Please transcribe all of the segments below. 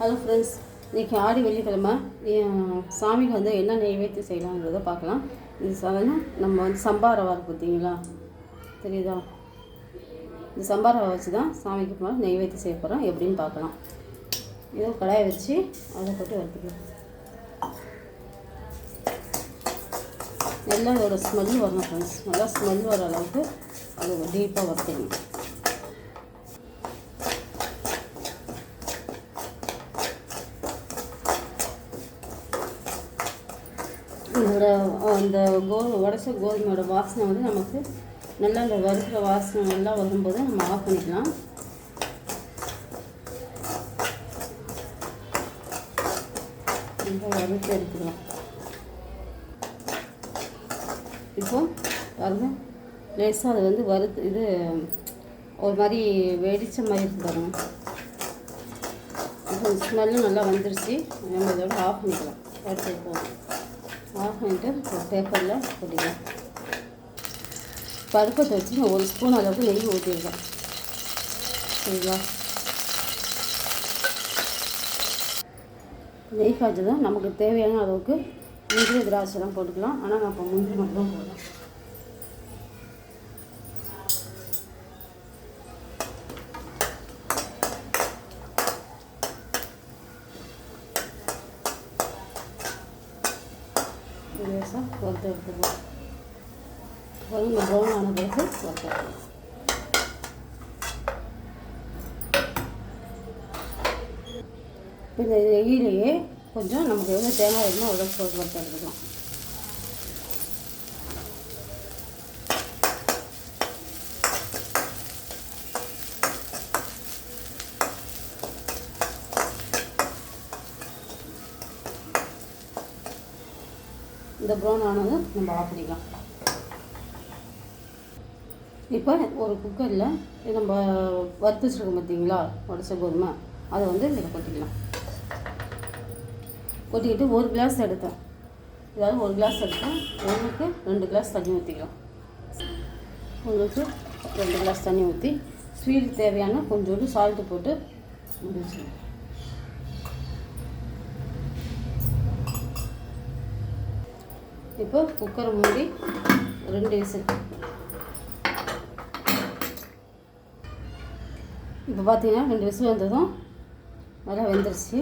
Hello friends இன்றைக்கி ஆடி வெள்ளிக்கிழமை. சாமிக்கு வந்து என்ன நெய்வேத்தி செய்யலாங்கிறத பார்க்கலாம். இது சாதாரண நம்ம வந்து சம்பாரவா பார்த்தீங்களா? தெரியுதா? இந்த சம்பா வச்சு தான் சாமிக்கு போனால் நெய்வேத்தியம் செய்ய போகிறோம் எப்படின்னு பார்க்கலாம். இதோ கடாயை வச்சு அதை போட்டு வறுத்துக்கலாம். நல்லா இதோட ஸ்மெல் வரணும் ஃப்ரெண்ட்ஸ் நல்லா ஸ்மெல் வர அளவுக்கு அது டீப்பாக வறுத்துக்கணும். இதோட அந்த கோ உடச்ச கோதுமையோட வாசனை வந்து நமக்கு நல்லா அந்த வறுக்கிற வாசனை நல்லா வரும்போது நம்ம ஆஃப் பண்ணிக்கலாம். நல்லா வறுத்து எடுத்துக்கலாம். இப்போ பாருங்க லேசாக அது வந்து வறுத்து இது ஒரு மாதிரி வெடிச்ச மாதிரி இருக்கு பாருங்க. இப்போ ஸ்மெல்லும் நல்லா வந்துருச்சு நம்ம இதோட ஆஃப் பண்ணிக்கலாம். எடுத்து போதும் ஆஃப் பண்ணிட்டு ஒரு பேப்பரில் கொட்டிக்கலாம். பருப்பத்தை வச்சு நான் ஒரு ஸ்பூன் அளவுக்கு நெய் ஊற்றிருக்கேன் சரிங்களா? நெய் காய்ச்சதும் நமக்கு தேவையான அளவுக்கு முந்திரி திராட்சைலாம் போட்டுக்கலாம். ஆனால் நான் இப்போ முந்திரி மட்டும் போடுறேன். லேசாக வறுத்து எடுத்துக்கலாம் கொஞ்சம் ப்ரௌன் ஆன பிறகு வறுத்து எடுத்துக்கலாம் இந்த நெய்யிலேயே கொஞ்சம் நமக்கு எவ்வளோ தேங்காய் வேணுமோ அவ்வளோ போட்டு வறுத்து எடுத்துக்கலாம் இந்த ப்ரௌன் ஆனதும் நம்ம ஆஃப் பண்ணிக்கலாம். இப்போ ஒரு குக்கரில் நம்ம வறுத்து வச்சுருக்கோம் பார்த்தீங்களா? உடச்ச கோதுமை. அதை வந்து இதில் கொட்டிக்கலாம். கொட்டிக்கிட்டு ஒரு கிளாஸ் எடுத்தேன். ஏதாவது ஒரு கிளாஸ் எடுத்தேன். ஒன்றுக்கு ரெண்டு கிளாஸ் தண்ணி ஊற்றிக்கலாம். ஒன்றுக்கு ரெண்டு கிளாஸ் தண்ணி ஊற்றி ஸ்வீட் தேவையான கொஞ்சோண்டு சால்ட்டு போட்டு முடிச்சிடலாம் இப்போ குக்கரை மூடி ரெண்டு விசில். இப்போ பார்த்தீங்கன்னா ரெண்டு விசில் வந்ததும் நல்லா வெந்துருச்சு.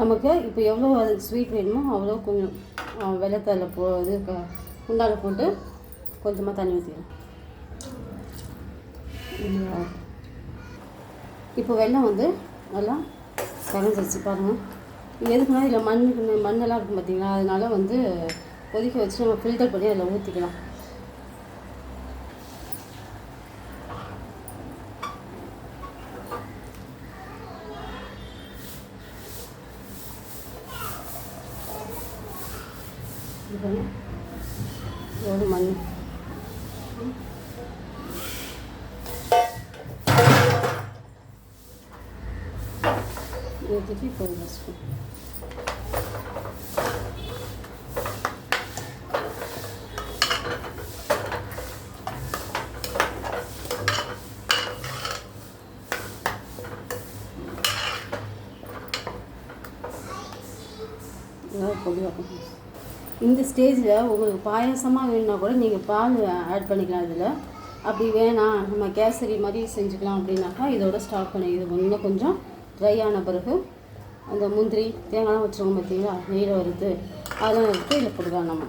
நமக்கு இப்போ எவ்வளோ அது ஸ்வீட் வேணுமோ அவ்வளோ கொஞ்சம் வெள்ளத்தில் போ இது க குண்டால போட்டு கொஞ்சமாக தண்ணி ஊற்றிடும் இப்போ வெள்ளம் வந்து நல்லா கரைஞ்சிருச்சு பாருங்கள் எதுக்குன்னா இதில் மண் மண்ணெல்லாம் இருக்கும் பார்த்தீங்களா? அதனால வந்து கொதிக்க வச்சு நம்ம ஃபில்டர் பண்ணி அதில் ஊற்றிக்கலாம் எவ்வளோ மண். ஊற்றிட்டு இப்போ வச்சுக்கணும் இந்த ஸ்டேஜில் உங்களுக்கு பாயாசமாக வேணும்னா கூட நீங்கள் பால் ஆட் பண்ணிக்கலாம் இதில். அப்படி வேணாம் நம்ம கேசரி மாதிரி செஞ்சுக்கலாம் அப்படின்னாக்கா இதோட ஸ்டாப் பண்ணி இது இன்னும் கொஞ்சம் ட்ரை ஆன பிறகு அந்த முந்திரி தேங்காய்லாம் வச்சுருவோம் பார்த்தீங்களா? நெய்யில் வறுத்து அதெல்லாம் எடுத்து இதில் போட்டுக்கலாம் நம்ம.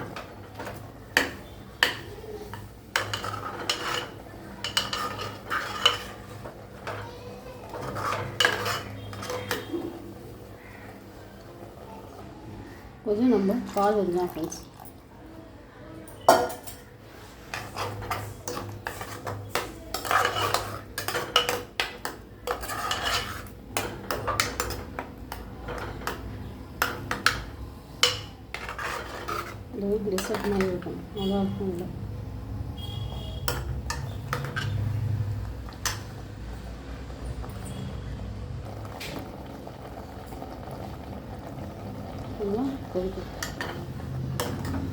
கொஞ்சம் நம்ம பால் விடலாம் ஃப்ரெண்ட்ஸ் இந்த டெசர்ட் இருக்கும் நல்லா இருக்கும் இல்லை நல்லா கொதிக்கும்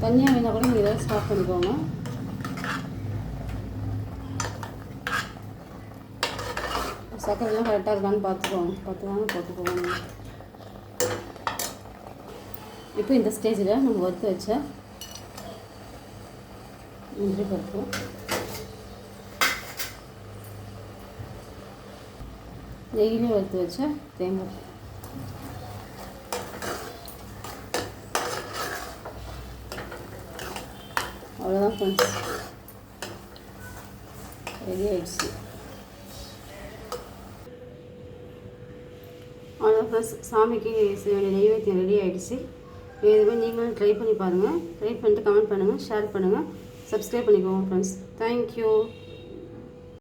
தண்ணியாக வேணால் கூட நீங்கள் ஏதாவது ஸ்டாப் பண்ணிக்கோங்க. சர்க்கரைலாம் கரெக்டாக இருக்கான்னு பார்த்துக்கோங்க. பார்த்து தாங்க போட்டுக்கோங்க. இப்போ இந்த ஸ்டேஜில் நம்ம வறுத்து வச்ச முந்திரி பருப்பு நெய்யிலே வறுத்து வச்ச தேங்காய் அவ்வளோதான் ஃப்ரெண்ட்ஸ் ரெடி ஆயிடுச்சு. அவ்வளோ ஃப்ரெண்ட்ஸ் சாமிக்கு நெய்வேத்தியம் ரெடி ஆகிடுச்சு இதுவே நீங்களும் ட்ரை பண்ணி பாருங்கள் ட்ரை பண்ணிட்டு கமெண்ட் பண்ணுங்கள் ஷேர் பண்ணுங்கள் சப்ஸ்கிரைப் பண்ணிக்கோங்க ஃப்ரெண்ட்ஸ் தேங்க்யூ